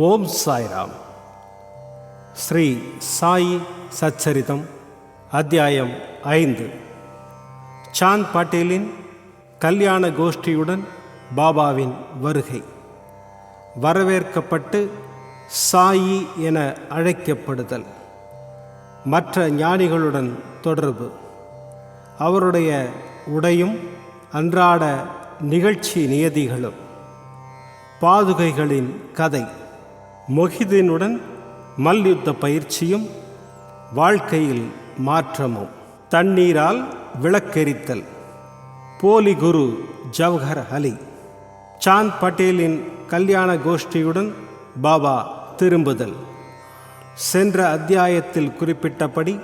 ஓம் சாய்ராம். ஸ்ரீ சாயி சச்சரிதம் அத்தியாயம் ஐந்து. சாந்த் பாட்டேலின் கல்யாண கோஷ்டியுடன் பாபாவின் வருகை. வரவேற்கப்பட்டு சாயி என அழைக்கப்படுதல். மற்ற ஞானிகளுடன் தொடர்பு. அவருடைய உடையும் அன்றாட நிகழ்ச்சி நியதிகளும். பாதுகைகளின் கதை. மொஹிதீனுடன் மல்யுத்த பயிற்சியும் வாழ்க்கையில் மாற்றமும். தண்ணீரால் விளக்கெரித்தல். போலி குரு ஜவஹர் அலி. சாந்த் பட்டேலின் கல்யாண கோஷ்டியுடன் பாபா திரும்புதல். சென்ற அத்தியாயத்தில் குறிப்பிட்டபடி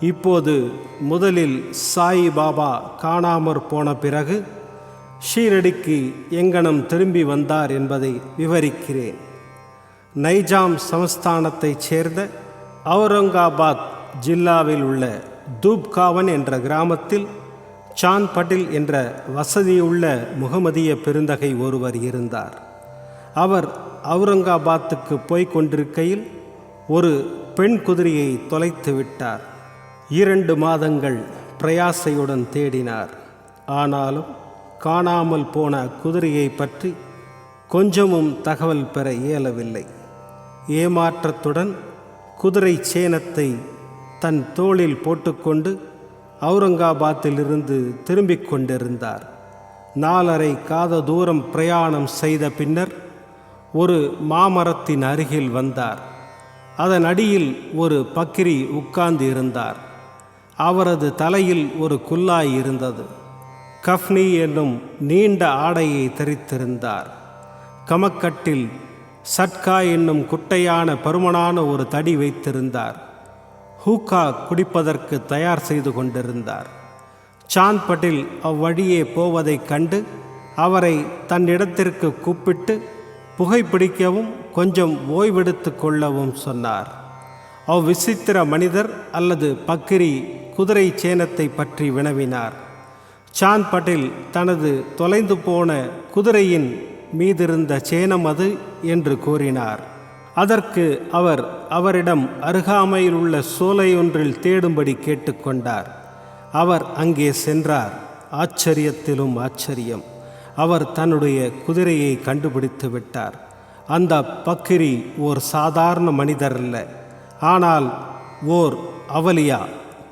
இப்போது முதலில் சாய் பாபா காணாமற் போன பிறகு ஷீரடிக்கு எங்கனம் திரும்பி வந்தார் என்பதை விவரிக்கிறேன். நைஜாம் சமஸ்தானத்தைச் சேர்ந்த அவுரங்காபாத் ஜில்லாவில் உள்ள தூப்காவன் என்ற கிராமத்தில் சாந்த் பட்டில் என்ற வசதியுள்ள முகமதிய பெருந்தகை ஒருவர் இருந்தார். அவர் அவுரங்காபாத்துக்கு போய்க் கொண்டிருக்கையில் ஒரு பெண் குதிரையை தொலைத்து விட்டார். இரண்டு மாதங்கள் பிரயாசையுடன் தேடினார். ஆனாலும் காணாமல் போன குதிரையை பற்றி கொஞ்சமும் தகவல் பெற இயலவில்லை. ஏமாற்றத்துடன் குதிரை சேனத்தை தன் தோளில் போட்டுக்கொண்டு அவுரங்காபாத்திலிருந்து திரும்பிக் கொண்டிருந்தார். நாலரை காத தூரம் பிரயாணம் செய்த பின்னர் ஒரு மாமரத்தின் அருகில் வந்தார். அதன் அடியில் ஒரு பக்கிரி உட்கார்ந்து இருந்தார் அவரது தலையில் ஒரு குல்லாய் இருந்தது. கஃப்னி என்னும் நீண்ட ஆடையை தரித்திருந்தார். கமக்கட்டில் சட்கா என்னும் குட்டையான பருமனான ஒரு தடி வைத்திருந்தார். ஹூக்கா குடிப்பதற்கு தயார் செய்து கொண்டிருந்தார். சாந்த் பட்டில் அவ்வழியே போவதைக் கண்டு அவரை தன்னிடத்திற்கு கூப்பிட்டு புகைப்பிடிக்கவும் கொஞ்சம் ஓய்வெடுத்து கொள்ளவும் சொன்னார். அவ்விசித்திர மனிதர் அல்லது பக்கிரி குதிரை சேனத்தை பற்றி வினவினார். சாந்த் பட்டில் தனது தொலைந்து போன குதிரையின் மீதிருந்த சேனம் அது என்று கூறினார். அதற்கு அவர் அவரிடம் அருகாமையில் உள்ள சோலை ஒன்றில் தேடும்படி கேட்டுக்கொண்டார். அவர் அங்கே சென்றார். ஆச்சரியத்திலும் ஆச்சரியம். அவர் தன்னுடைய குதிரையை கண்டுபிடித்து விட்டார். அந்த பக்கிரி ஓர் சாதாரண மனிதர் அல்ல. ஆனால் ஓர் அவலியா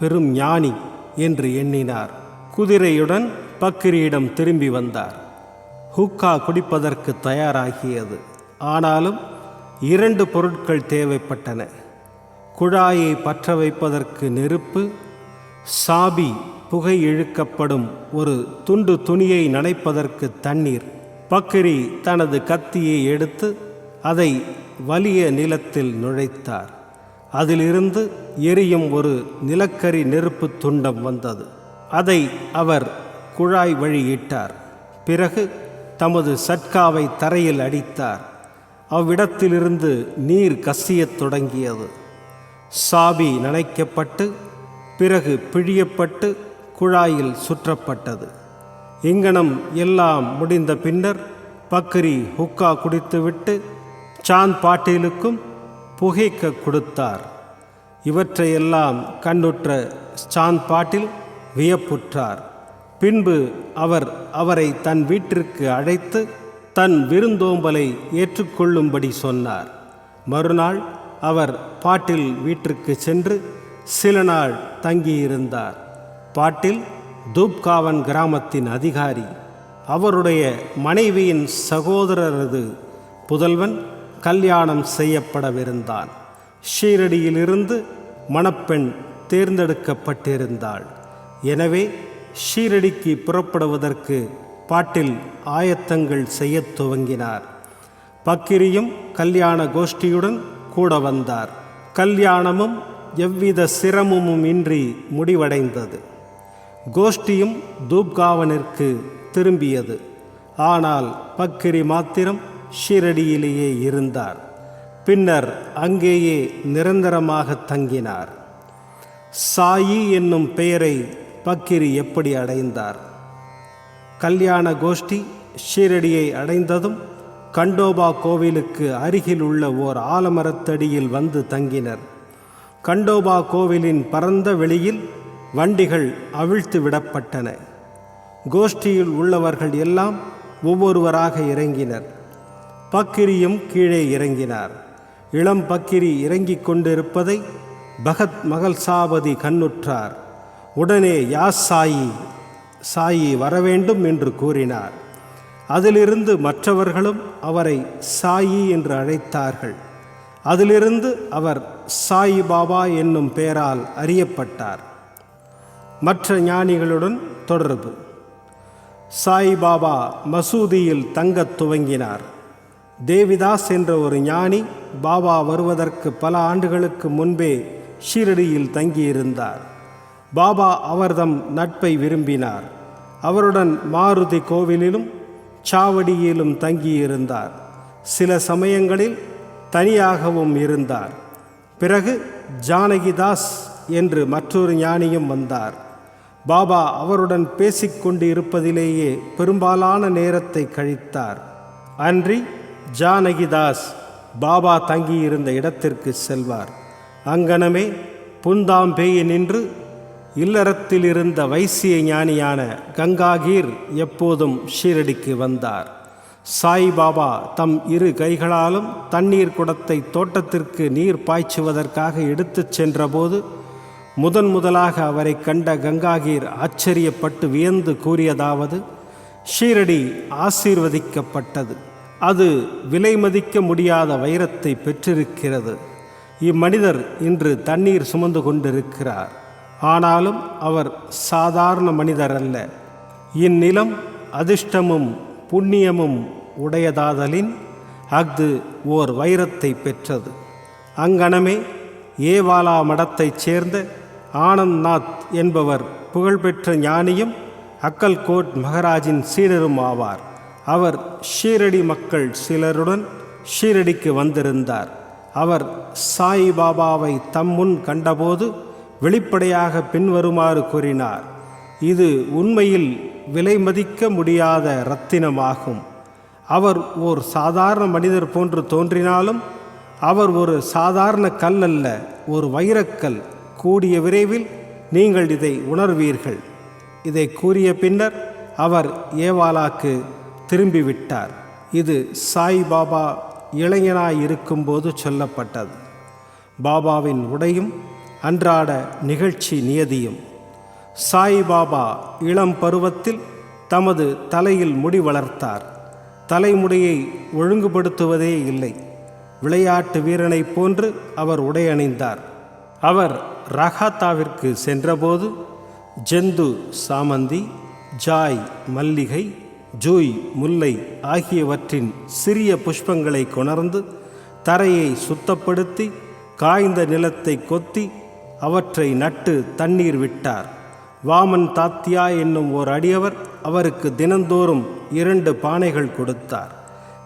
பெரும் ஞானி என்று எண்ணினார். குதிரையுடன் பக்கிரியிடம் திரும்பி வந்தார். ஹூக்கா குடிப்பதற்கு தயாராகியது. ஆனாலும் இரண்டு பொருட்கள் தேவைப்பட்டன. குழாயை பற்ற வைப்பதற்கு நெருப்பு சாபி புகை இழுக்கப்படும் ஒரு துண்டு துணியை நனைப்பதற்கு தண்ணீர். பக்கிரி தனது கத்தியை எடுத்து அதை வலிய நிலத்தில் நுழைத்தார். அதிலிருந்து எரியும் ஒரு நிலக்கரி நெருப்பு துண்டம் வந்தது. அதை அவர் குழாய் வழியிட்டார். பிறகு தமது சட்காவை தரையில் அடித்தார். அவ்விடத்திலிருந்து நீர் கசியத் தொடங்கியது. சாபி நனைக்கப்பட்டு பிறகு பிழியப்பட்டு குழாயில் சுற்றப்பட்டது. இங்கனம் எல்லாம் முடிந்த பின்னர் பக்ரி ஹுக்கா குடித்துவிட்டு சாந்த் பாட்டீலுக்கும் புகைக்க கொடுத்தார். இவற்றையெல்லாம் கண்ணுற்ற சாந்த் பாட்டில் வியப்புற்றார். பின்பு அவர் அவரை தன் வீட்டிற்கு அழைத்து தன் விருந்தோம்பலை ஏற்றுக்கொள்ளும்படி சொன்னார். மறுநாள் அவர் பாட்டில் வீட்டிற்கு சென்று சில நாள் தங்கியிருந்தார். பாட்டில் தூப்காவன் கிராமத்தின் அதிகாரி. அவருடைய மனைவியின் சகோதரரது புதல்வன் கல்யாணம் செய்யப்படவிருந்தான். ஷீரடியிலிருந்து மணப்பெண் தேர்ந்தெடுக்கப்பட்டிருந்தாள். எனவே ஷீரடிக்கு புறப்படுவதற்கு பாட்டில் ஆயத்தங்கள் செய்யத் துவங்கினார். பக்கிரியும் கல்யாண கோஷ்டியுடன் கூட வந்தார். கல்யாணமும் எவ்வித சிரமமும் இன்றி முடிவடைந்தது. கோஷ்டியும் தூப்காவனிற்கு திரும்பியது. ஆனால் பக்கிரி மாத்திரம் ஷீரடியிலேயே இருந்தார். பின்னர் அங்கேயே நிரந்தரமாக தங்கினார். சாயி என்னும் பெயரை பக்கிரி எப்படி அடைந்தார்? கல்யாண கோஷ்டி ஷீரடியை அடைந்ததும் கண்டோபா கோவிலுக்கு அருகில் உள்ள ஓர் ஆலமரத்தடியில் வந்து தங்கினர். கண்டோபா கோவிலின் பரந்த வெளியில் வண்டிகள் அவிழ்த்து விடப்பட்டன. கோஷ்டியில் உள்ளவர்கள் எல்லாம் ஒவ்வொருவராக இறங்கினர். பக்கிரியும் கீழே இறங்கினார். இளம் பக்கிரி இறங்கிக் கொண்டிருப்பதை பகத் மகள் சாபதி கண்ணுற்றார். உடனே யாஸ் சாயி சாயி வரவேண்டும் என்று கூறினார். அதிலிருந்து மற்றவர்களும் அவரை சாயி என்று அழைத்தார்கள். அதிலிருந்து அவர் சாயி பாபா என்னும் பெயரால் அறியப்பட்டார். மற்ற ஞானிகளுடன் தொடர்பு. சாய்பாபா மசூதியில் தங்கத் துவங்கினார். தேவிதாஸ் என்ற ஒரு ஞானி பாபா வருவதற்கு பல ஆண்டுகளுக்கு முன்பே ஷீரடியில் தங்கியிருந்தார். பாபா அவர்தம் நட்பை விரும்பினார். அவருடன் மாருதி கோவிலிலும் சாவடியிலும் தங்கியிருந்தார். சில சமயங்களில் தனியாகவும் இருந்தார். பிறகு ஜானகிதாஸ் என்று மற்றொரு ஞானியும் வந்தார். பாபா அவருடன் பேசிக்கொண்டு இருப்பதிலேயே பெரும்பாலான நேரத்தை கழித்தார். அன்றி ஜானகிதாஸ் பாபா தங்கியிருந்த இடத்திற்கு செல்வார். அங்கனமே புந்தாம்பேயை நின்று இல்லறத்தில் இருந்த வைசிய ஞானியான கங்காகீர் எப்போதும் ஷீரடிக்கு வந்தார். சாய்பாபா தம் இரு கைகளாலும் தண்ணீர் குடத்தை தோட்டத்திற்கு நீர் பாய்ச்சுவதற்காக எடுத்துச் சென்றபோது முதன் முதலாக அவரை கண்ட கங்காகீர் ஆச்சரியப்பட்டு வியந்து கூறியதாவது ஷீரடி ஆசீர்வதிக்கப்பட்டது. அது விலை மதிக்க முடியாத வைரத்தை பெற்றிருக்கிறது. இம்மனிதர் இன்று தண்ணீர் சுமந்து கொண்டிருக்கிறார். ஆனாலும் அவர் சாதாரண மனிதர் அல்ல. இந்நிலம் அதிர்ஷ்டமும் புண்ணியமும் உடையதாதலின் அஃது ஓர் வைரத்தை பெற்றது. அங்கனமே ஏவாலா மடத்தைச் சேர்ந்த ஆனந்த்நாத் என்பவர் புகழ்பெற்ற ஞானியும் அக்கல்கோட் மகராஜின் சீடரும் ஆவார். அவர் ஷீரடி மக்கள் சிலருடன் ஷீரடிக்கு வந்திருந்தார். அவர் சாய் பாபாவை தம்முன் கண்டபோது வெளிப்படையாக பின்வருமாறு கூறினார். இது உண்மையில் விலை மதிக்க முடியாத இரத்தினமாகும். அவர் ஓர் சாதாரண மனிதர் போன்று தோன்றினாலும் அவர் ஒரு சாதாரண கல் அல்ல ஒரு வைரக்கல். கூடிய விரைவில் நீங்கள் இதை உணர்வீர்கள். இதை கூறிய பின்னர் அவர் ஏவாலாக்கு திரும்பிவிட்டார். இது சாய் பாபா இளைஞனாய் இருக்கும்போது சொல்லப்பட்டது. பாபாவின் உடையும் அன்றாட நிகழ்ச்சி நியதியும். சாய்பாபா இளம் பருவத்தில் தமது தலையில் முடி வளர்த்தார். தலைமுடியை ஒழுங்குபடுத்துவதே இல்லை. விளையாட்டு வீரனைப் போன்று அவர் உடையணிந்தார். அவர் ரகாத்தாவிற்கு சென்றபோது ஜெந்து சாமந்தி ஜாய் மல்லிகை ஜூய் முல்லை ஆகியவற்றின் சிறிய புஷ்பங்களை கொணர்ந்து தரையை சுத்தப்படுத்தி காய்ந்த நிலத்தை கொத்தி அவற்றை நட்டு தண்ணீர் விட்டார். வாமன் தாத்தியா என்னும் ஓர் அடியவர் அவருக்கு தினந்தோறும் இரண்டு பானைகள் கொடுத்தார்.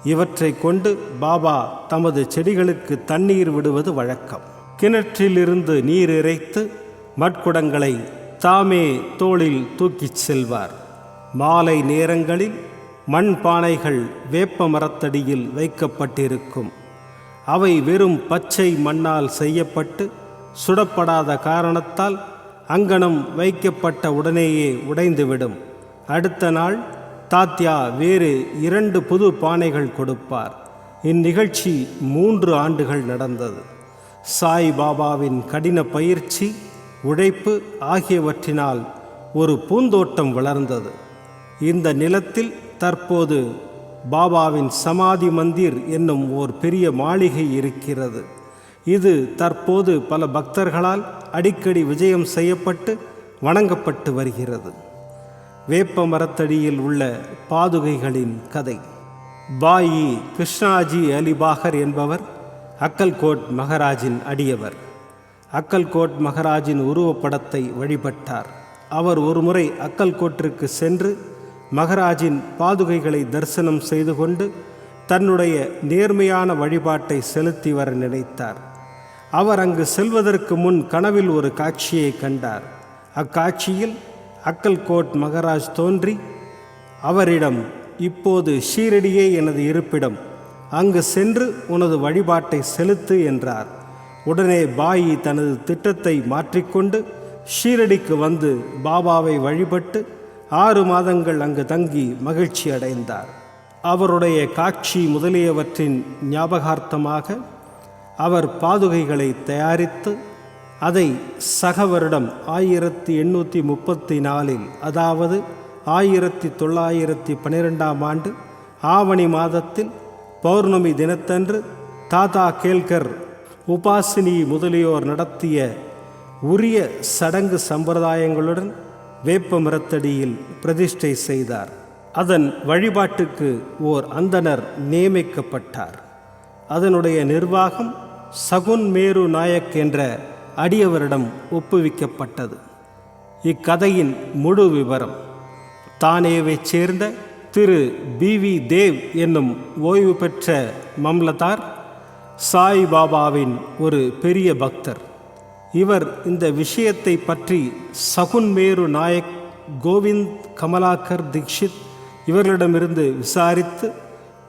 இவற்றை கொண்டு பாபா தமது செடிகளுக்கு தண்ணீர் விடுவது வழக்கம். கிணற்றிலிருந்து நீர் இறைத்து மட்குடங்களை தாமே தோளில் தூக்கிச் செல்வார். மாலை நேரங்களில் மண் பானைகள் வேப்ப மரத்தடியில் வைக்கப்பட்டிருக்கும். அவை வெறும் பச்சை மண்ணால் செய்யப்பட்டு சுடப்படாத காரணத்தால் அங்கனம் வைக்கப்பட்ட உடனேயே உடைந்துவிடும். அடுத்த நாள் தாத்யா வேறு இரண்டு புது பானைகள் கொடுப்பார். இந்நிகழ்ச்சி மூன்று ஆண்டுகள் நடந்தது. சாய் பாபாவின் கடின பயிற்சி உழைப்பு ஆகியவற்றினால் ஒரு பூந்தோட்டம் வளர்ந்தது. இந்த நிலத்தில் தற்போது பாபாவின் சமாதி மந்திர் என்னும் ஓர் பெரிய மாளிகை இருக்கிறது. இது தற்போது பல பக்தர்களால் அடிக்கடி விஜயம் செய்யப்பட்டு வணங்கப்பட்டு வருகிறது. வேப்ப மரத்தடியில் உள்ள பாதுகைகளின் கதை. பாயி கிருஷ்ணாஜி அலிபாகர் என்பவர் அக்கல்கோட் மகராஜின் அடியவர். அக்கல்கோட் மகராஜின் உருவப்படத்தை வழிபட்டார். அவர் ஒருமுறை அக்கல்கோட்டிற்கு சென்று மகராஜின் பாதுகைகளை தரிசனம் செய்து கொண்டு தன்னுடைய நேர்மையான வழிபாட்டை செலுத்தி வர நினைத்தார். அவர் அங்கு செல்வதற்கு முன் கனவில் ஒரு காட்சியை கண்டார். அக்காட்சியில் அக்கல்கோட் மகராஜ் தோன்றி அவரிடம் இப்போது ஷீரடியே எனது இருப்பிடம். அங்கு சென்று உனது வழிபாட்டை செலுத்து என்றார். உடனே பாயி தனது திட்டத்தை மாற்றிக்கொண்டு ஷீரடிக்கு வந்து பாபாவை வழிபட்டு ஆறு மாதங்கள் அங்கு தங்கி மகிழ்ச்சி அடைந்தார் அவருடைய காட்சி முதலியவற்றின் ஞாபகார்த்தமாக அவர் பாதுகைகளை தயாரித்து அதை சக வருடம் ஆயிரத்தி எண்ணூற்றி முப்பத்தி நாலில் அதாவது ஆயிரத்தி தொள்ளாயிரத்தி பன்னிரெண்டாம் ஆண்டு ஆவணி மாதத்தில் பௌர்ணமி தினத்தன்று தாதா கேல்கர் உபாசினி முதலியோர் நடத்திய உரிய சடங்கு சம்பிரதாயங்களுடன் வேப்ப மரத்தடியில் பிரதிஷ்டை செய்தார். அதன் வழிபாட்டுக்கு ஓர் அந்தனர் நியமிக்கப்பட்டார். அதனுடைய நிர்வாகம் சகுன் மேரு நாயக் என்ற அடியவரிடம் ஒப்புவிக்கப்பட்டது. இக்கதையின் முழு விவரம். தானேவைச் சேர்ந்த திரு பி வி தேவ் என்னும் ஓய்வு பெற்ற மம்லதார் சாய் பாபாவின் ஒரு பெரிய பக்தர். இவர் இந்த விஷயத்தை பற்றி சகுன் மேரு நாயக் கோவிந்த் கமலாக்கர் தீக்ஷித் இவர்களிடமிருந்து விசாரித்து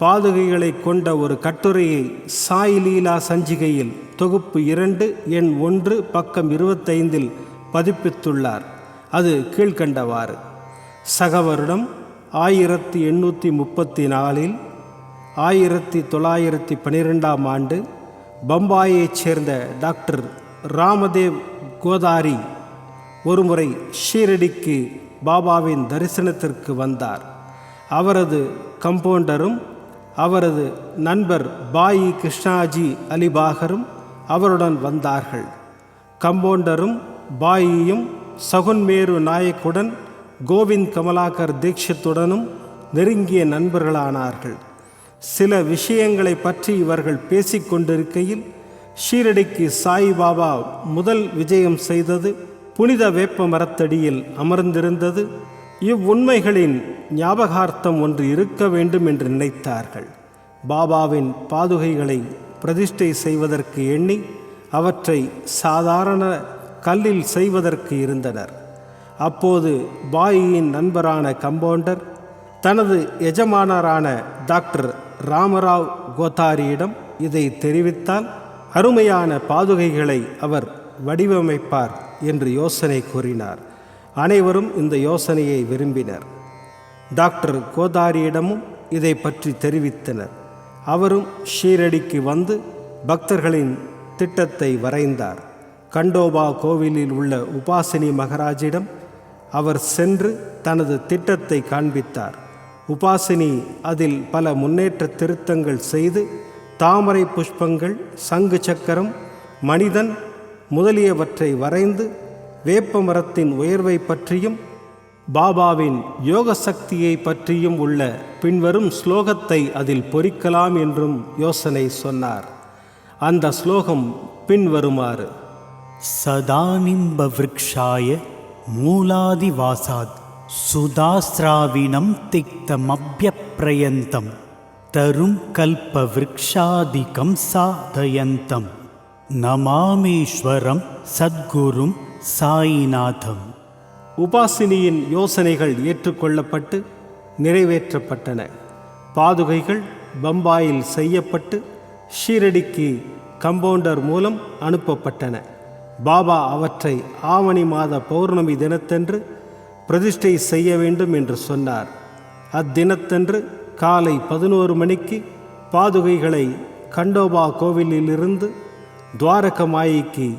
பாதுகைகளை கொண்ட ஒரு கட்டுரையை சாய் லீலா சஞ்சிகையில் தொகுப்பு இரண்டு எண் ஒன்று பக்கம் இருபத்தைந்தில் பதிப்பித்துள்ளார். அது கீழ்கண்டவாறு சக வருடம் ஆயிரத்தி எண்ணூற்றி முப்பத்தி நாலில் ஆயிரத்தி தொள்ளாயிரத்தி பன்னிரெண்டாம் ஆண்டு பம்பாயைச் சேர்ந்த டாக்டர் ராமதேவ் கோதாரி ஒருமுறை ஷீரடிக்கு பாபாவின் தரிசனத்திற்கு வந்தார். அவரது கம்பவுண்டரும் அவரது நண்பர் பாயி கிருஷ்ணாஜி அலிபாகரும் அவருடன் வந்தார்கள். கம்பவுண்டரும் பாயியும் சகுன்மேரு நாயக்குடன் கோவிந்த் கமலாகர் தீட்சித்துடனும் நெருங்கிய நண்பர்களானார்கள். சில விஷயங்களை பற்றி இவர்கள் பேசிக்கொண்டிருக்கையில் ஷீரடிக்கு சாய்பாபா முதல் விஜயம் செய்தது புனித வேப்ப மரத்தடியில் அமர்ந்திருந்தது. இவ்வுண்மைகளின் ஞாபகார்த்தம் ஒன்று இருக்க வேண்டும் என்று நினைத்தார்கள். பாபாவின் பாதுகைகளை பிரதிஷ்டை செய்வதற்கு எண்ணி அவற்றை சாதாரண கல்லில் செய்வதற்கு இருந்தனர். அப்போது பாயியின் நண்பரான கம்பவுண்டர் தனது எஜமானரான டாக்டர் ராமராவ் கோத்தாரியிடம் இதை தெரிவித்தால் அருமையான பாதுகைகளை அவர் வடிவமைப்பார் என்று யோசனை கூறினார். அனைவரும் இந்த யோசனையை விரும்பினர். டாக்டர் கோதாரியிடமும் இதை பற்றி தெரிவித்தனர். அவரும் ஷீரடிக்கு வந்து பக்தர்களின் திட்டத்தை வரைந்தார். கண்டோபா கோவிலில் உள்ள உபாசினி மகராஜிடம் அவர் சென்று தனது திட்டத்தை காண்பித்தார். உபாசினி அதில் பல முன்னேற்ற திருத்தங்கள் செய்து தாமரை புஷ்பங்கள் சங்கு சக்கரம் மனிதன் முதலியவற்றை வரைந்து வேப்ப மரத்தின் உயர்வை பற்றியும் பாபாவின் யோக சக்தியை பற்றியும் உள்ள பின்வரும் ஸ்லோகத்தை அதில் பொறிக்கலாம் என்றும் யோசனை சொன்னார். அந்த ஸ்லோகம் பின்வருமாறு. சதானிம்ப விரக்ஷாய மூலாதிவாசாத் சுதாஸ்ராவினம் திக்தமபியப்பிரயந்தம் தரும் கல்ப விரக்ஷாதிகம் சாதயந்தம். நமாமேஸ்வரம் சத்குரும் சாயிநாதம். உபாசினியின் யோசனைகள் ஏற்றுக்கொள்ளப்பட்டு நிறைவேற்றப்பட்டன. பாதுகைகள் பம்பாயில் செய்யப்பட்டு ஷீரடிக்கு கம்பவுண்டர் மூலம் அனுப்பப்பட்டன. பாபா அவற்றை ஆவணி மாத பௌர்ணமி தினத்தன்று பிரதிஷ்டை செய்ய வேண்டும் என்று சொன்னார். அத்தினத்தன்று காலை பதினோரு மணிக்கு பாதுகைகளை கண்டோபா கோவிலிலிருந்து துவாரக துவாரகமாயிக்கு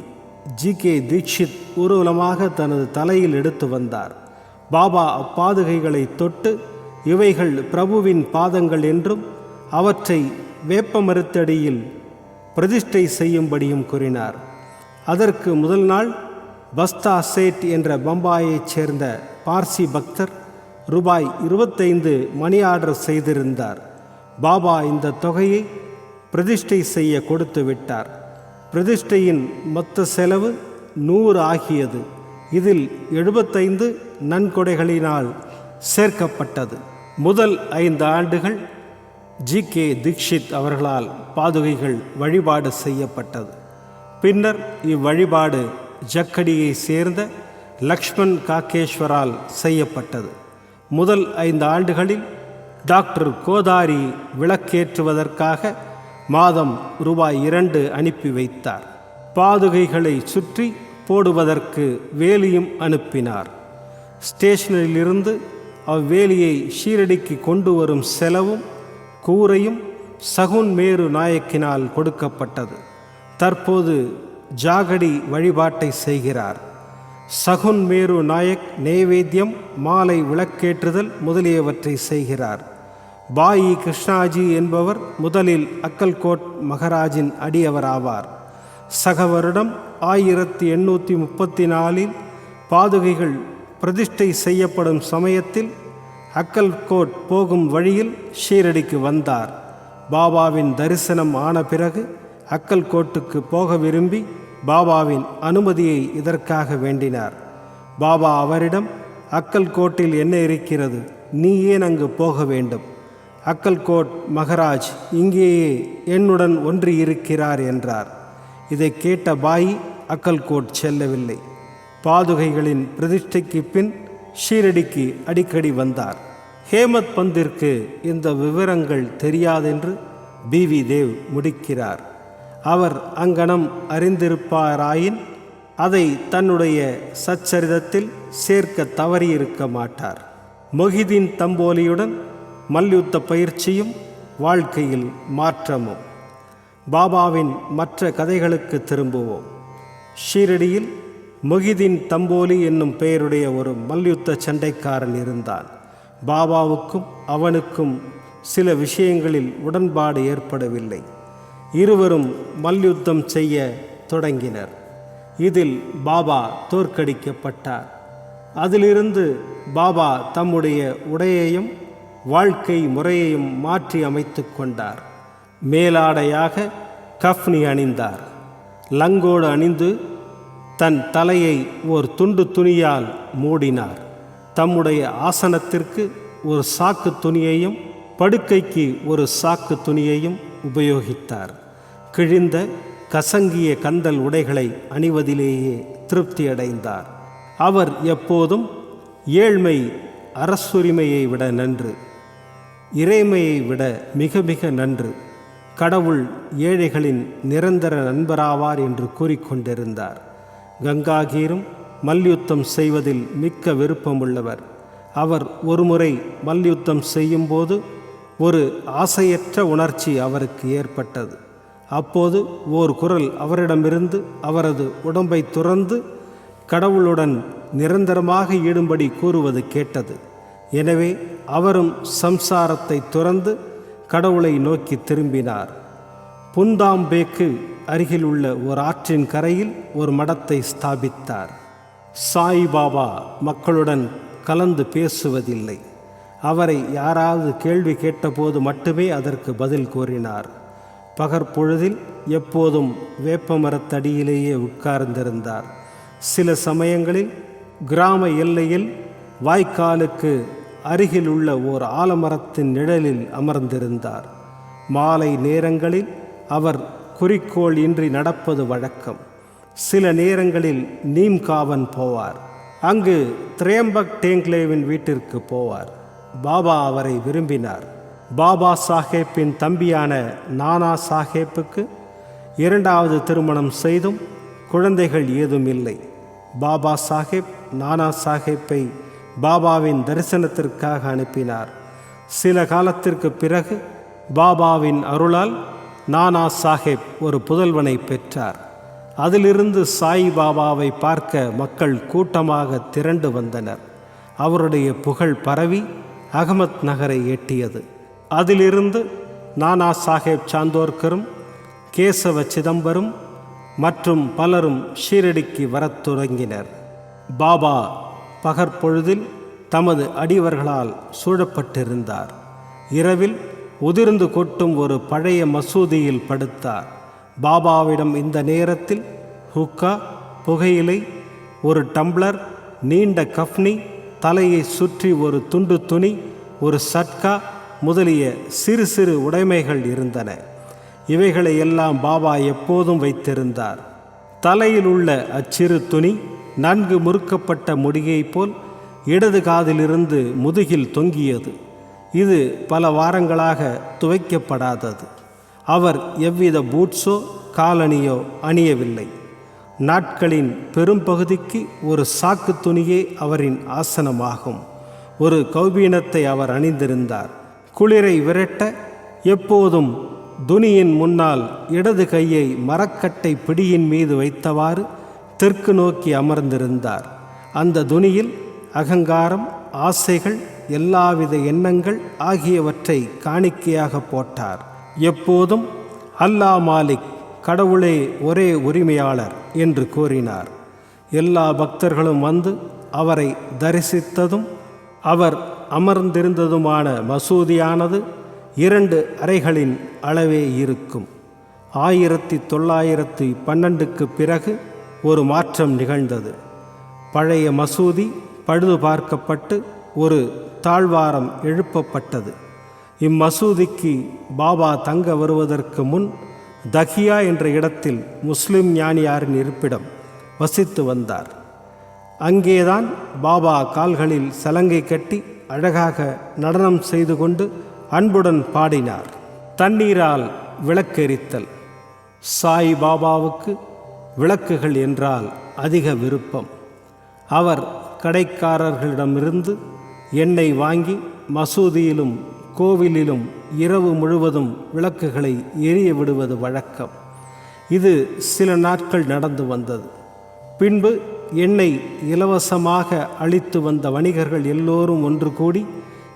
ஜி கே தீட்சித் ஊர்வலமாக தனது தலையில் எடுத்து வந்தார். பாபா அப்பாதுகைகளை தொட்டு இவைகள் பிரபுவின் பாதங்கள் என்றும் அவற்றை வேப்ப மருத்தடியில் பிரதிஷ்டை செய்யும்படியும் கூறினார். அதற்கு முதல் நாள் பஸ்தா சேட் என்ற பம்பாயைச் சேர்ந்த பார்சி பக்தர் ரூபாய் இருபத்தைந்து மணி ஆர்டர் செய்திருந்தார். பாபா இந்த தொகையை பிரதிஷ்டை செய்ய கொடுத்து விட்டார். பிரதிஷ்டையின் மொத்த செலவு நூறு ஆகியது. இதில் எழுபத்தைந்து நன்கொடைகளினால் சேர்க்கப்பட்டது. முதல் ஐந்து ஆண்டுகள் ஜி. கே. தீக்ஷித் அவர்களால் பாதுகைகள் வழிபாடு செய்யப்பட்டது. பின்னர் இவ்வழிபாடு ஜக்கடியை சேர்ந்த லக்ஷ்மண் காக்கேஸ்வரால் செய்யப்பட்டது. முதல் ஐந்து ஆண்டுகளில் டாக்டர் கோதாரி விளக்கேற்றுவதற்காக மாதம் ரூபாய் இரண்டு அனுப்பி வைத்தார். பாதுகைகளை சுற்றி போடுவதற்கு வேலியும் அனுப்பினார். ஸ்டேஷனிலிருந்து அவ்வேலியை ஷீரடிக்கு கொண்டு வரும் செலவும் கூரையும் சகுன் மேரு நாயக்கினால் கொடுக்கப்பட்டது. தற்போது ஜாகடி வழிபாட்டை செய்கிறார். சகுன் மேரு நாயக் நெய்வேத்தியம் மாலை விளக்கேற்றுதல் முதலியவற்றை செய்கிறார். பாயி கிருஷ்ணாஜி என்பவர் முதலில் அக்கல்கோட் மகராஜின் அடியவராவார். சக வருடம் ஆயிரத்தி எண்ணூற்றி முப்பத்தி நாலில் பாதுகைகள் பிரதிஷ்டை செய்யப்படும் சமயத்தில் அக்கல்கோட் போகும் வழியில் ஷீரடிக்கு வந்தார். பாபாவின் தரிசனம் ஆன பிறகு அக்கல்கோட்டுக்கு போக விரும்பி பாபாவின் அனுமதியை இதற்காக வேண்டினார். பாபா அவரிடம் அக்கல்கோட்டில் என்ன இருக்கிறது? நீ ஏன் அங்கு போக வேண்டும்? அக்கல்கோட் மகராஜ் இங்கேயே என்னுடன் ஒன்று இருக்கிறார் என்றார். இதை கேட்ட பாய் அக்கல்கோட் செல்லவில்லை. பாதுகைகளின் பிரதிஷ்டைக்கு பின் ஷீரடிக்கு அடிக்கடி வந்தார். ஹேமத் பந்திற்கு இந்த விவரங்கள் தெரியாதென்று பி வி தேவ் முடிக்கிறார். அவர் அங்கனம் அறிந்திருப்பாராயின் அதை தன்னுடைய சச்சரிதத்தில் சேர்க்க தவறியிருக்க மாட்டார். மொஹிதீன் தம்போலியுடன் மல்யுத்த பயிற்சியும் வாழ்க்கையில் மாற்றமும். பாபாவின் மற்ற கதைகளுக்கு திரும்புவோம். ஷீரடியில் மொஹிதீன் தம்போலி என்னும் பெயருடைய ஒரு மல்யுத்த சண்டைக்காரன் இருந்தான். பாபாவுக்கும் அவனுக்கும் சில விஷயங்களில் உடன்பாடு ஏற்படவில்லை. இருவரும் மல்யுத்தம் செய்ய தொடங்கினர். இதில் பாபா தோற்கடிக்கப்பட்டார். அதிலிருந்து பாபா தம்முடைய உடையையும் வாழ்க்கை முறையையும் மாற்றி அமைத்து கொண்டார். மேலாடையாக கஃப்னி அணிந்தார். லங்கோடு அணிந்து தன் தலையை ஒரு துண்டு துணியால் மூடினார். தம்முடைய ஆசனத்திற்கு ஒரு சாக்கு துணியையும் படுக்கைக்கு ஒரு சாக்கு துணியையும் உபயோகித்தார். கிழிந்த கசங்கிய கந்தல் உடைகளை அணிவதிலேயே திருப்தி அடைந்தார் அவர் எப்போதும் ஏழ்மை அரசுரிமையை விட நன்று. இறைமையை விட மிக மிக நன்று. கடவுள் ஏழைகளின் நிரந்தர நண்பராவார் என்று கூறிக்கொண்டிருந்தார். கங்காகீரும் மல்யுத்தம் செய்வதில் மிக்க விருப்பமுள்ளவர். அவர் ஒருமுறை மல்யுத்தம் செய்யும்போது ஒரு ஆசையற்ற உணர்ச்சி அவருக்கு ஏற்பட்டது. அப்போது ஓர் குரல் அவரிடமிருந்து அவரது உடம்பை துறந்து கடவுளுடன் நிரந்தரமாக ஈடும்படி கூறுவது கேட்டது. எனவே அவரும் சம்சாரத்தை துறந்து கடவுளை நோக்கி திரும்பினார். புந்தாம்பேக்கு அருகில் உள்ள ஒரு ஆற்றின் கரையில் ஒரு மடத்தை ஸ்தாபித்தார். சாய்பாபா மக்களுடன் கலந்து பேசுவதில்லை. அவரை யாராவது கேள்வி கேட்டபோது மட்டுமே அதற்கு பதில் கூறினார். பகற்பொழுதில் எப்போதும் வேப்பமரத்தடியிலேயே உட்கார்ந்திருந்தார். சில சமயங்களில் கிராம எல்லையில் வாய்க்காலுக்கு அருகில் உள்ள ஓர் ஆலமரத்தின் நிழலில் அமர்ந்திருந்தார். மாலை நேரங்களில் அவர் குறிக்கோள் இன்றி நடப்பது வழக்கம். சில நேரங்களில் நீம்காவன் போவார். அங்கு திரேம்பக் டேங்க்லேவின் வீட்டிற்கு போவார். பாபா அவரை விரும்பினார். பாபா சாஹேப்பின் தம்பியான நானா சாஹேப்புக்கு இரண்டாவது திருமணம் செய்தும் குழந்தைகள் ஏதும் இல்லை பாபா சாஹேப் நானா சாஹேப்பை பாபாவின் தரிசனத்திற்காக அனுப்பினார். சில காலத்திற்கு பிறகு பாபாவின் அருளால் நானா சாஹேப் ஒரு புதல்வனை பெற்றார். அதிலிருந்து சாய் பாபாவை பார்க்க மக்கள் கூட்டமாக திரண்டு வந்தனர். அவருடைய புகழ் பரவி அகமத் நகரை எட்டியது. அதிலிருந்து நானா சாஹேப் சாந்தோர்கரும் கேசவ சிதம்பரம் மற்றும் பலரும் ஷீரடிக்கு வரத் தொடங்கினர். பாபா பகற்பொழுதில் தமது அடிவர்களால் சூழப்பட்டிருந்தார். இரவில் உதிர்ந்து கொட்டும் ஒரு பழைய மசூதியில் படுத்தார். பாபாவிடம் இந்த நேரத்தில் ஹுக்கா புகையிலை ஒரு டம்ளர் நீண்ட கஃப்னி தலையை சுற்றி ஒரு துண்டு துணி ஒரு சட்கா முதலிய சிறு சிறு உடைமைகள் இருந்தன. இவைகளை எல்லாம் பாபா எப்போதும் வைத்திருந்தார். தலையில் உள்ள அச்சிறு துணி நன்கு முறுக்கப்பட்ட முடியைப் போல் இடது காதிலிருந்து முதுகில் தொங்கியது. இது பல வாரங்களாக துவைக்கப்படாதது. அவர் எவ்வித பூட்ஸோ காலணியோ அணியவில்லை. நாட்களின் பெரும்பகுதிக்கு ஒரு சாக்கு துணியே அவரின் ஆசனமாகும். ஒரு கௌபீனத்தை அவர் அணிந்திருந்தார். குளிரை விரட்ட எப்போதும் துனியின் முன்னால் இடது கையை மரக்கட்டை பிடியின் மீது வைத்தவாறு தெற்கு நோக்கி அமர்ந்திருந்தார். அந்த துனியில் அகங்காரம் ஆசைகள் எல்லாவித எண்ணங்கள் ஆகியவற்றை காணிக்கையாக போட்டார். எப்போதும் அல்லா மாலிக் கடவுளே ஒரே உரிமையாளர் என்று கூறினார். எல்லா பக்தர்களும் வந்து அவரை தரிசித்ததும் அவர் அமர்ந்திருந்ததுமான மசூதியானது இரண்டு அறைகளின் அளவே இருக்கும். ஆயிரத்தி தொள்ளாயிரத்தி பன்னெண்டுக்கு பிறகு ஒரு மாற்றம் நிகழ்ந்தது. பழைய மசூதி பழுது பார்க்கப்பட்டு ஒரு தாழ்வாரம் எழுப்பப்பட்டது. இம்மசூதிக்கு பாபா தங்க வருவதற்கு முன் தஹியா என்ற இடத்தில் முஸ்லிம் ஞானியாரின் இருப்பிடம் வசித்து வந்தார். அங்கேதான் பாபா கால்களில் சலங்கை கட்டி அழகாக நடனம் செய்து கொண்டு அன்புடன் பாடினார். தண்ணீரால் விளக்கெரித்தல். சாய் பாபாவுக்கு விளக்குகள் என்றால் அதிக விருப்பம். அவர் கடைக்காரர்களிடமிருந்து எண்ணெய் வாங்கி மசூதியிலும் கோவிலிலும் இரவு முழுவதும் விளக்குகளை எரிய விடுவது வழக்கம். இது சில நாட்கள் நடந்து வந்தது. பின்பு எண்ணெய் இலவசமாக அளித்து வந்த வணிகர்கள் எல்லோரும் ஒன்று கூடி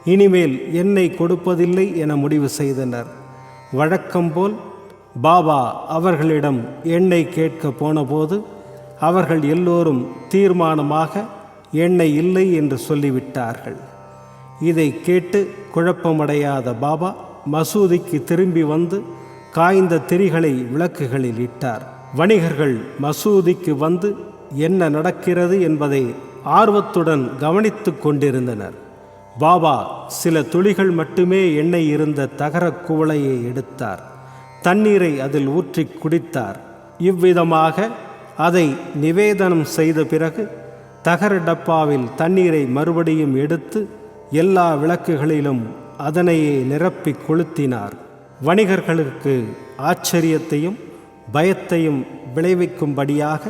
இனிமேல் எண்ணெய் கொடுப்பதில்லை என முடிவு செய்தனர். வழக்கம்போல் பாபா அவர்களிடம் எண்ணெய் கேட்க போனபோது அவர்கள் எல்லோரும் தீர்மானமாக எண்ணெய் இல்லை என்று சொல்லிவிட்டார்கள். இதை கேட்டு குழப்பமடையாத பாபா மசூதிக்கு திரும்பி வந்து காய்ந்த திரிகளை விளக்குகளில் இட்டார். வணிகர்கள் மசூதிக்கு வந்து என்ன நடக்கிறது என்பதை ஆர்வத்துடன் கவனித்து கொண்டிருந்தனர். பாபா சில துளிகள் மட்டுமே எண்ணெய் இருந்த தகரக் குவளையை எடுத்தார். தண்ணீரை அதில் ஊற்றி குடித்தார். இவ்விதமாக அதை நிவேதனம் செய்த பிறகு தகர டப்பாவில் தண்ணீரை மறுபடியும் எடுத்து எல்லா விளக்குகளிலும் அதனையே நிரப்பி கொளுத்தினார். வணிகர்களுக்கு ஆச்சரியத்தையும் பயத்தையும் விளைவிக்கும்படியாக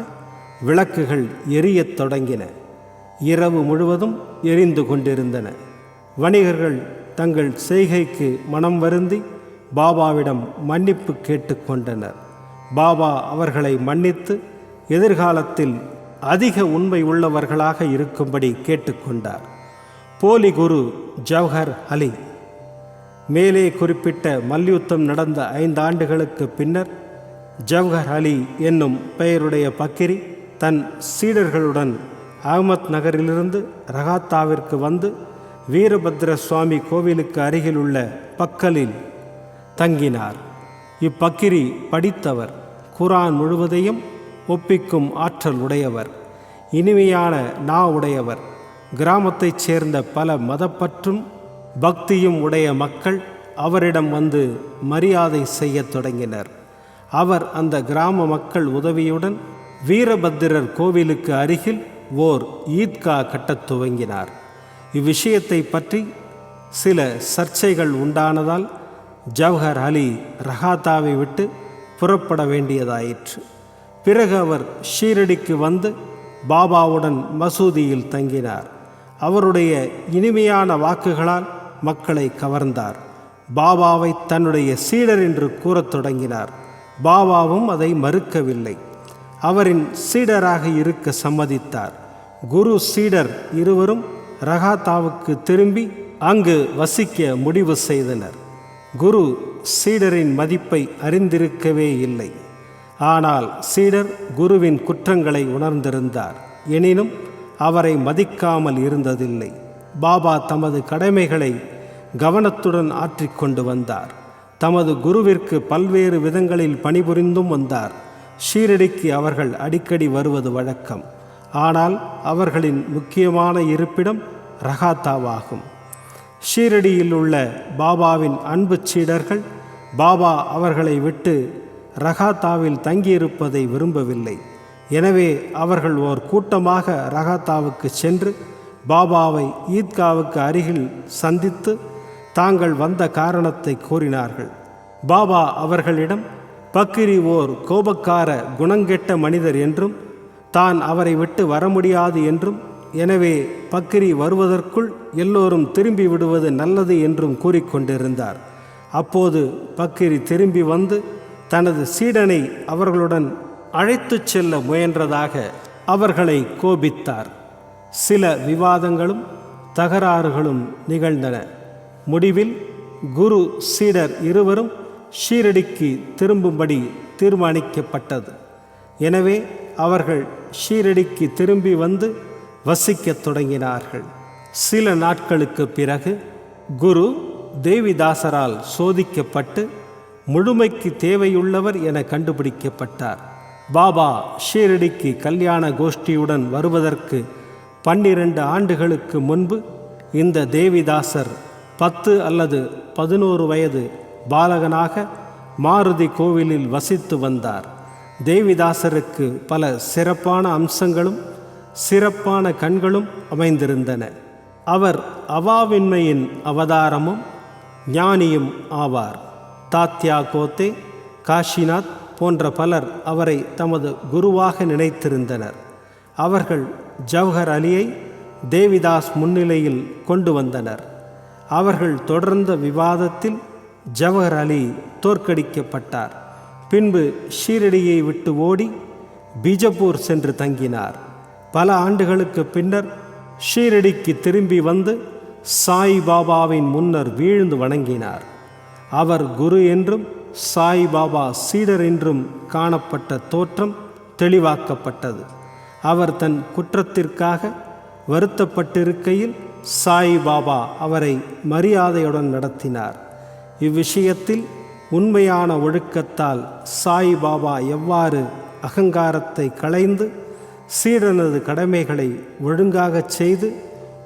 விளக்குகள் எரியத் தொடங்கின. இரவு முழுவதும் எரிந்து கொண்டிருந்தன. வணிகர்கள் தங்கள் செய்கைக்கு மனம் வருந்தி பாபாவிடம் மன்னிப்பு கேட்டுக்கொண்டனர். பாபா அவர்களை மன்னித்து எதிர்காலத்தில் அதிக உண்மை உள்ளவர்களாக இருக்கும்படி கேட்டுக்கொண்டார். போலி குரு ஜவஹர் அலி. மேலே குறிப்பிட்ட மல்யுத்தம் நடந்த ஐந்து ஆண்டுகளுக்கு பின்னர் ஜவஹர் அலி என்னும் பெயருடைய பக்கிரி தன் சீடர்களுடன் அகமத் நகரிலிருந்து ரகாத்தாவிற்கு வந்து வீரபத்ர சுவாமி கோவிலுக்கு அருகிலுள்ள பக்கலில் தங்கினார். இப்பக்கிரி படித்தவர் குரான் முழுவதையும் ஒப்பிக்கும் ஆற்றல் உடையவர் இனிமையான நா உடையவர். கிராமத்தைச் சேர்ந்த பல மதப்பற்றும் பக்தியும் உடைய மக்கள் அவரிடம் வந்து மரியாதை செய்யத் தொடங்கினர். அவர் அந்த கிராம மக்கள் உதவியுடன் வீரபத்திரர் கோவிலுக்கு அருகில் ஓர் ஈத்கா கட்டத் துவங்கினார். இவ்விஷயத்தை பற்றி சில சர்ச்சைகள் உண்டானதால் ஜவஹர் அலி ரஹாத்தாவை விட்டு புறப்பட வேண்டியதாயிற்று. பிறகு அவர் ஷீரடிக்கு வந்து பாபாவுடன் மசூதியில் தங்கினார். அவருடைய இனிமையான வாக்குகளால் மக்களை கவர்ந்தார். பாபாவை தன்னுடைய சீடர் என்று கூறத் தொடங்கினார். பாபாவும் அதை மறுக்கவில்லை. அவரின் சீடராக இருக்க சம்மதித்தார். குரு சீடர் இருவரும் ரகாத்தாவுக்கு திரும்பி அங்கு வசிக்க முடிவு செய்தனர். குரு சீடரின் மதிப்பை அறிந்திருக்கவே இல்லை. ஆனால் சீடர் குருவின் குற்றங்களை உணர்ந்திருந்தார். எனினும் அவரை மதிக்காமல் இருந்ததில்லை. பாபா தமது கடமைகளை கவனத்துடன் ஆற்றிக்கொண்டு வந்தார். தமது குருவிற்கு பல்வேறு விதங்களில் பணிபுரிந்தும் வந்தார். ஷீரடிக்கு அவர்கள் அடிக்கடி வருவது வழக்கம். ஆனால் அவர்களின் முக்கியமான இருப்பிடம் ரகாத்தாவாகும் ஷீரடியில் உள்ள பாபாவின் அன்பு சீடர்கள் பாபா அவர்களை விட்டு ரகாத்தாவில் தங்கியிருப்பதை விரும்பவில்லை. எனவே அவர்கள் ஓர் கூட்டமாக ரகாத்தாவுக்கு சென்று பாபாவை ஈத்காவுக்கு அருகில் சந்தித்து தாங்கள் வந்த காரணத்தை கூறினார்கள். பாபா அவர்களிடம் பக்கிரி ஓர் கோபக்கார குணங்கெட்ட மனிதர் என்றும் தான் அவரை விட்டு வர முடியாது என்றும் எனவே பக்ரி வருவதற்குள் எல்லோரும் திரும்பி விடுவது நல்லது என்றும் கூறிக்கொண்டிருந்தார். அப்போது பக்கிரி திரும்பி வந்து தனது சீடனை அவர்களுடன் அழைத்துச் செல்ல முயன்றதாக அவர்களை கோபித்தார். சில விவாதங்களும் தகராறுகளும் நிகழ்ந்தன. முடிவில் குரு சீடர் இருவரும் ஷீரடிக்கு திரும்பும்படி தீர்மானிக்கப்பட்டது. எனவே அவர்கள் ஷீரடிக்கு திரும்பி வந்து வசிக்கத் தொடங்கினார்கள். சில நாட்களுக்கு பிறகு குரு தேவிதாசரால் சோதிக்கப்பட்டு முழுமைக்கு தேவையுள்ளவர் என கண்டுபிடிக்கப்பட்டார். பாபா ஷீரடிக்கு கல்யாண கோஷ்டியுடன் வருவதற்கு பன்னிரண்டு ஆண்டுகளுக்கு முன்பு இந்த தேவிதாசர் பத்து அல்லது பதினோரு வயது பாலகனாக மாருதி கோவிலில் வசித்து வந்தார். தேவிதாசருக்கு பல சிறப்பான அம்சங்களும் சிறப்பான கண்களும் அமைந்திருந்தன. அவர் அவாவின்மையின் அவதாரமும் ஞானியும் ஆவார். தாத்யா கோத்தே காஷிநாத் போன்ற பலர் அவரை தமது குருவாக நினைத்திருந்தனர். அவர்கள் ஜவஹர் அலியை தேவிதாஸ் முன்னிலையில் கொண்டு வந்தனர். அவர்கள் தொடர்ந்த விவாதத்தில் ஜவஹர் அலி தோற்கடிக்கப்பட்டார். பின்பு ஷீரடியை விட்டு ஓடி பீஜப்பூர் சென்று தங்கினார். பல ஆண்டுகளுக்கு பின்னர் ஷீரடிக்கு திரும்பி வந்து சாய் பாபாவின் முன்னர் வீழ்ந்து வணங்கினார். அவர் குரு என்றும் சாய் பாபா சீடர் என்றும் காணப்பட்ட தோற்றம் தெளிவாக்கப்பட்டது. அவர் தன் குற்றத்திற்காக வருத்தப்பட்டிருக்கையில் சாய் பாபா அவரை மரியாதையுடன் நடத்தினார். இவ்விஷயத்தில் உண்மையான ஒழுக்கத்தால் சாய் பாபா எவ்வாறு அகங்காரத்தை களைந்து சீடனது கடமைகளை ஒழுங்காகச் செய்து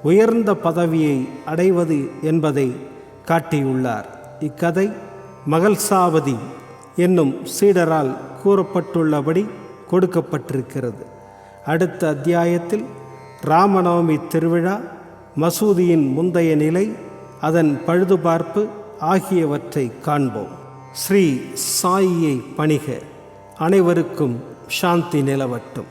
உயர்ந்த பதவியை அடைவது என்பதை காட்டியுள்ளார். இக்கதை மகள்சாவதி என்னும் சீடரால் கூறப்பட்டுள்ளபடி கொடுக்கப்பட்டிருக்கிறது. அடுத்த அத்தியாயத்தில் ராமநவமி திருவிழா மசூதியின் முந்தைய நிலை அதன் பழுதுபார்ப்பு ஆகியவற்றை காண்போம். ஸ்ரீ சாயியை பணிக. அனைவருக்கும் சாந்தி நிலவட்டும்.